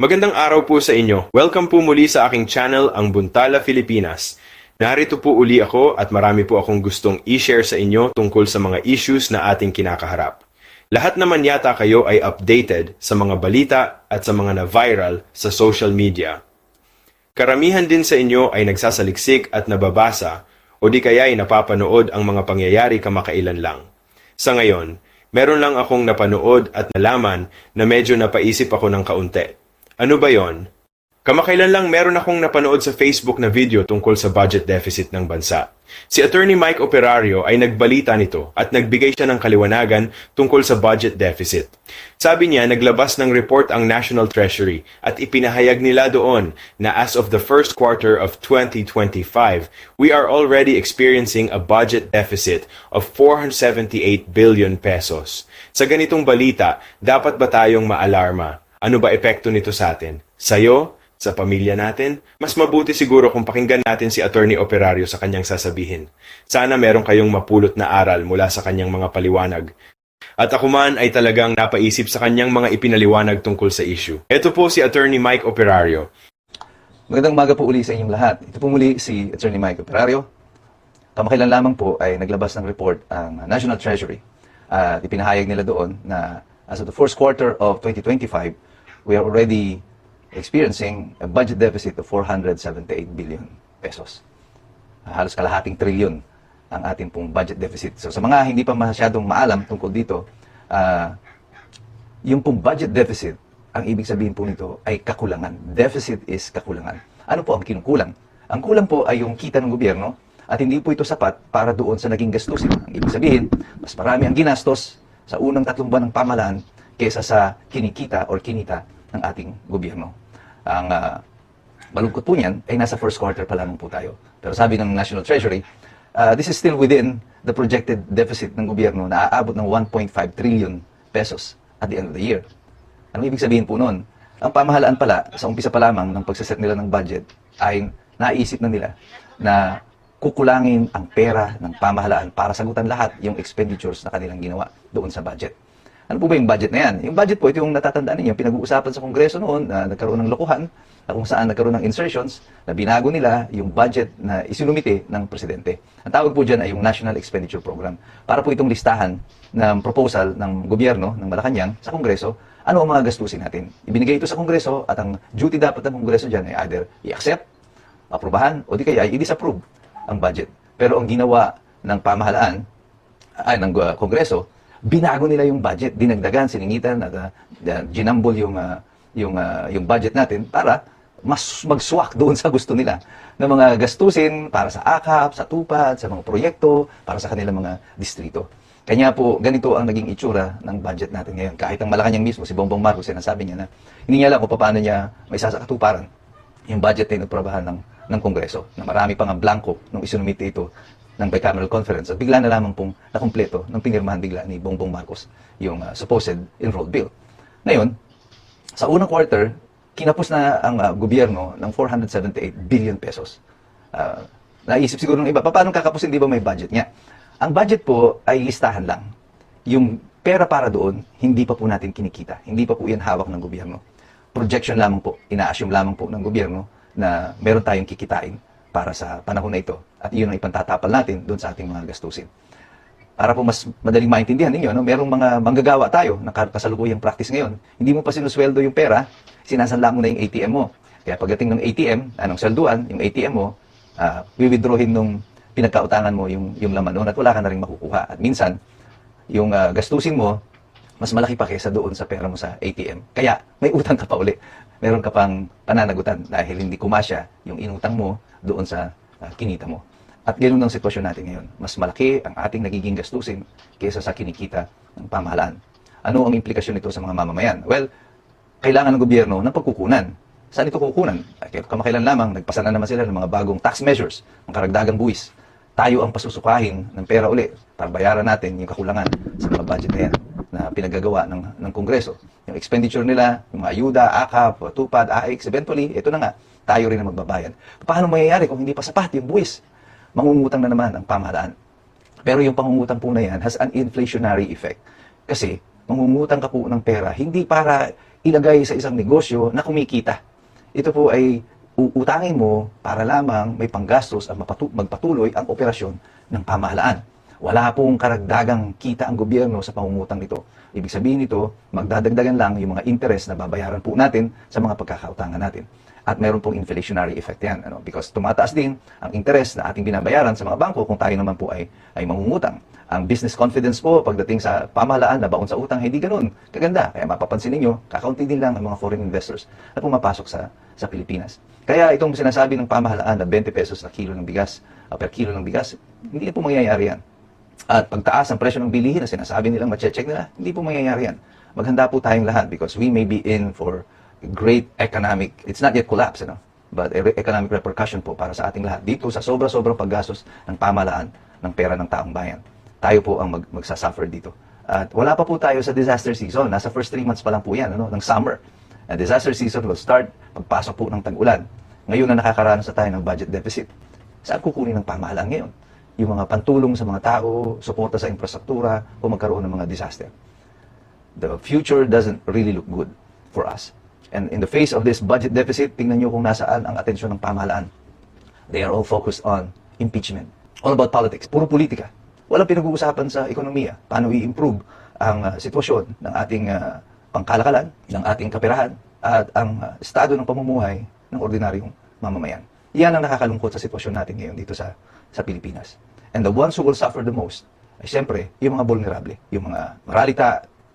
Magandang araw po sa inyo. Welcome po muli sa aking channel, ang Buntala Pilipinas. Narito po uli ako at marami po akong gustong i-share sa inyo tungkol sa mga issues na ating kinakaharap. Lahat naman yata kayo ay updated sa mga balita at sa mga na-viral sa social media. Karamihan din sa inyo ay nagsasaliksik at nababasa o di kaya ay napapanood ang mga pangyayari kamakailan lang. Sa ngayon, meron lang akong napanood at nalaman na medyo napaisip ako ng kaunti. Ano ba yon? Kamakailan lang meron akong napanood sa Facebook na video tungkol sa budget deficit ng bansa. Si Attorney Mike Operario ay nagbalita nito at nagbigay siya ng kaliwanagan tungkol sa budget deficit. Sabi niya naglabas ng report ang National Treasury at ipinahayag nila doon na as of the first quarter of 2025, we are already experiencing a budget deficit of 478 billion pesos. Sa ganitong balita, dapat ba tayong maalarma? Ano ba epekto nito sa atin? Sa'yo? Sa pamilya natin? Mas mabuti siguro kung pakinggan natin si Attorney Operario sa kanyang sasabihin. Sana meron kayong mapulot na aral mula sa kanyang mga paliwanag. At ako man ay talagang napaisip sa kanyang mga ipinaliwanag tungkol sa issue. Ito po si Attorney Mike Operario. Magandang umaga po uli sa inyong lahat. Ito po muli si Attorney Mike Operario. Kamakailan lamang po ay naglabas ng report ang National Treasury. At ipinahayag nila doon na as of the first quarter of 2025, we are already experiencing a budget deficit of 478 billion pesos. Halos kalahating trilyon ang ating pong budget deficit. So sa mga hindi pa masyadong maalam tungkol dito, ah, yung pong budget deficit, ang ibig sabihin po nito ay kakulangan. Deficit is kakulangan. Ano po ang kinukulang? Ang kulang po ay yung kita ng gobyerno at hindi po ito sapat para doon sa naging gastusin. Ang ibig sabihin, mas marami ang ginastos sa unang tatlong buwan ng pamalaan kaysa sa kinikita or kinita ng ating gobyerno. Ang malungkot po niyan ay nasa first quarter pa lamang po tayo. Pero sabi ng National Treasury, uh, this is still within the projected deficit ng gobyerno na aabot ng 1.5 trillion pesos at the end of the year. Ano ibig sabihin po noon? Ang pamahalaan pala, sa umpisa pa lamang ng pagsaset nila ng budget, ay naisip na nila na kukulangin ang pera ng pamahalaan para sagutan lahat yung expenditures na kanilang ginawa doon sa budget. Ano po ba yung budget na yan? Yung budget po, ito yung natatandaan ninyo, pinag-uusapan sa Kongreso noon na nagkaroon ng lokohan, na kung saan nagkaroon ng insertions, na binago nila yung budget na isinumite ng presidente. Ang tawag po dyan ay yung National Expenditure Program. Para po itong listahan ng proposal ng gobyerno ng Malacanang sa Kongreso, ano ang mga gastusin natin. Ibinigay ito sa Kongreso at ang duty dapat ng Kongreso dyan ay either i-accept, aprobahan, o di kaya i-disapprove ang budget. Pero ang ginawa ng pamahalaan, ay ng uh, Kongreso, binago nila yung budget, dinagdagan, siningitan at uh, uh, ginambol yung uh, yung uh, yung budget natin para mas magswak doon sa gusto nila ng mga gastusin para sa akap, sa tupad, sa mga proyekto, para sa kanilang mga distrito. Kanya po, ganito ang naging itsura ng budget natin ngayon. Kahit ang Malacanang mismo, si Bongbong Marcos, sinasabi niya na hindi niya alam kung paano niya may sasakatuparan yung budget na inagprobahan ng, ng Kongreso, na marami pang ang blanco nung isinumite ito ng bicameral conference at bigla na lamang pong nakumpleto ng pinirmahan bigla ni Bongbong Marcos yung uh, supposed enrolled bill. Ngayon, sa unang quarter, kinapos na ang uh, gobyerno ng 478 billion pesos. Uh, naisip siguro ng iba, pa- paano kakapusin, di ba may budget niya? Ang budget po ay listahan lang. Yung pera para doon, hindi pa po natin kinikita. Hindi pa po yan hawak ng gobyerno. Projection lamang po, ina-assume lamang po ng gobyerno na meron tayong kikitain para sa panahon na ito. At iyon ang ipantatapal natin doon sa ating mga gastusin. Para po mas madaling maintindihan ninyo, no? merong mga manggagawa tayo na kasalukuyang practice ngayon. Hindi mo pa sinusweldo yung pera, sinasanla mo na yung ATM mo. Kaya pagdating ng ATM, anong swelduan, yung ATM mo, uh, withdrawin nung pinagkautangan mo yung, yung laman noon at wala ka na rin makukuha. At minsan, yung ah, gastusin mo, mas malaki pa kaysa doon sa pera mo sa ATM. Kaya may utang ka pa uli. Meron ka pang pananagutan dahil hindi kumasya yung inutang mo doon sa ah, kinita mo. At ganoon ang sitwasyon natin ngayon. Mas malaki ang ating nagiging gastusin kaysa sa kinikita ng pamahalaan. Ano ang implikasyon nito sa mga mamamayan? Well, kailangan ng gobyerno ng pagkukunan. Saan ito kukunan? Kamakailan lamang, nagpasa na naman sila ng mga bagong tax measures, ng karagdagang buwis. Tayo ang pasusukahin ng pera uli para bayaran natin yung kakulangan sa mga budget na yan na pinagagawa ng, ng Kongreso. Yung expenditure nila, yung mga ayuda, AKAP, TUPAD, AX, eventually, ito na nga, tayo rin ang magbabayad. Paano mangyayari kung hindi pa sapat yung buwis? Mangungutang na naman ang pamahalaan. Pero yung pangungutang po na yan has an inflationary effect. Kasi, mangungutang ka po ng pera, hindi para ilagay sa isang negosyo na kumikita. Ito po ay uutangin mo para lamang may panggastos at magpatuloy ang operasyon ng pamahalaan. Wala pong karagdagang kita ang gobyerno sa pangungutang nito. Ibig sabihin nito, magdadagdagan lang yung mga interest na babayaran po natin sa mga pagkakautangan natin. At meron pong inflationary effect yan. Ano? Because tumataas din ang interest na ating binabayaran sa mga bangko kung tayo naman po ay, ay mangungutang. Ang business confidence po pagdating sa pamahalaan na baon sa utang, hindi ganun. Kaganda. Kaya mapapansin ninyo, kakaunti din lang ang mga foreign investors na pumapasok sa, sa Pilipinas. Kaya itong sinasabi ng pamahalaan na 20 pesos na kilo ng bigas, uh, per kilo ng bigas, hindi po mangyayari yan. At pagtaas ang presyo ng bilihin na sinasabi nilang mache-check nila, hindi po mangyayari yan. Maghanda po tayong lahat because we may be in for great economic, it's not yet collapse, you know, but economic repercussion po para sa ating lahat. Dito sa sobra-sobrang paggastos ng pamahalaan ng pera ng taong bayan. Tayo po ang mag, magsasuffer dito. At wala pa po tayo sa disaster season. Nasa first three months pa lang po yan, ano, ng summer. And disaster season will start pagpasok po ng tag-ulan. Ngayon na nakakaranas na tayo ng budget deficit. Saan kukunin ng pamahalaan ngayon? Yung mga pantulong sa mga tao, suporta sa infrastruktura, o magkaroon ng mga disaster. The future doesn't really look good for us. And in the face of this budget deficit, tingnan nyo kung nasaan ang atensyon ng pamahalaan. They are all focused on impeachment. All about politics. Puro politika. Walang pinag-uusapan sa ekonomiya. Paano i-improve ang uh, sitwasyon ng ating uh, pangkalakalan, ng ating kapirahan, at ang uh, estado ng pamumuhay ng ordinaryong mamamayan. Yan ang nakakalungkot sa sitwasyon natin ngayon dito sa, sa Pilipinas. And the ones who will suffer the most ay siyempre yung mga vulnerable, yung mga maralita,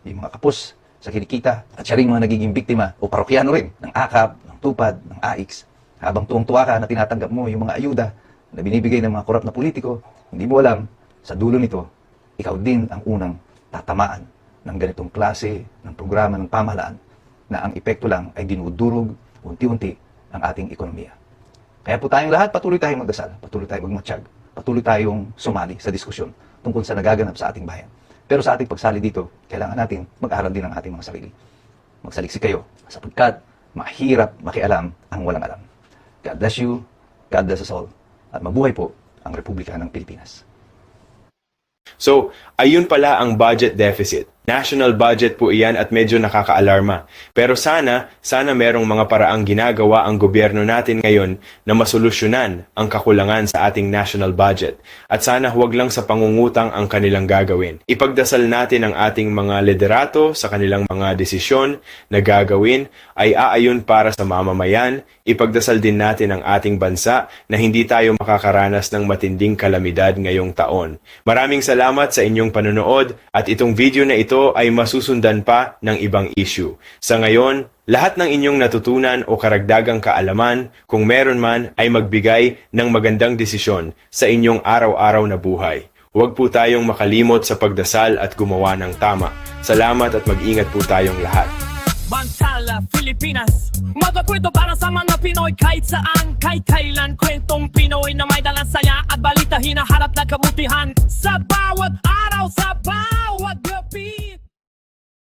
yung mga kapos sa kinikita, at siya rin mga nagiging biktima o parokyano rin ng akap, ng tupad, ng AIX. Habang tuwang-tuwa ka na tinatanggap mo yung mga ayuda na binibigay ng mga korap na politiko, hindi mo alam, sa dulo nito, ikaw din ang unang tatamaan ng ganitong klase ng programa ng pamahalaan na ang epekto lang ay dinudurog unti-unti ang ating ekonomiya. Kaya po tayong lahat, patuloy tayong magdasal, patuloy tayong magmatsyag, patuloy tayong sumali sa diskusyon tungkol sa nagaganap sa ating bayan. Pero sa ating pagsali dito, kailangan natin mag-aral din ang ating mga sarili. Magsaliksik kayo sapagkat mahirap makialam ang walang alam. God bless you, God bless us all, at mabuhay po ang Republika ng Pilipinas. So, ayun pala ang budget deficit. National budget po iyan at medyo nakakaalarma. Pero sana, sana merong mga paraang ginagawa ang gobyerno natin ngayon na masolusyonan ang kakulangan sa ating national budget. At sana huwag lang sa pangungutang ang kanilang gagawin. Ipagdasal natin ang ating mga liderato sa kanilang mga desisyon na gagawin ay aayon para sa mamamayan. Ipagdasal din natin ang ating bansa na hindi tayo makakaranas ng matinding kalamidad ngayong taon. Maraming salamat sa inyong panonood at itong video na ito ay masusundan pa ng ibang issue. Sa ngayon, lahat ng inyong natutunan o karagdagang kaalaman, kung meron man, ay magbigay ng magandang desisyon sa inyong araw-araw na buhay. Huwag po tayong makalimot sa pagdasal at gumawa ng tama. Salamat at mag-ingat po tayong lahat. Bantala, Pilipinas Magkakwento para sa mga Pinoy Kahit saan, kahit kailan Kwentong Pinoy na may dalang saya At balita hinaharap na kabutihan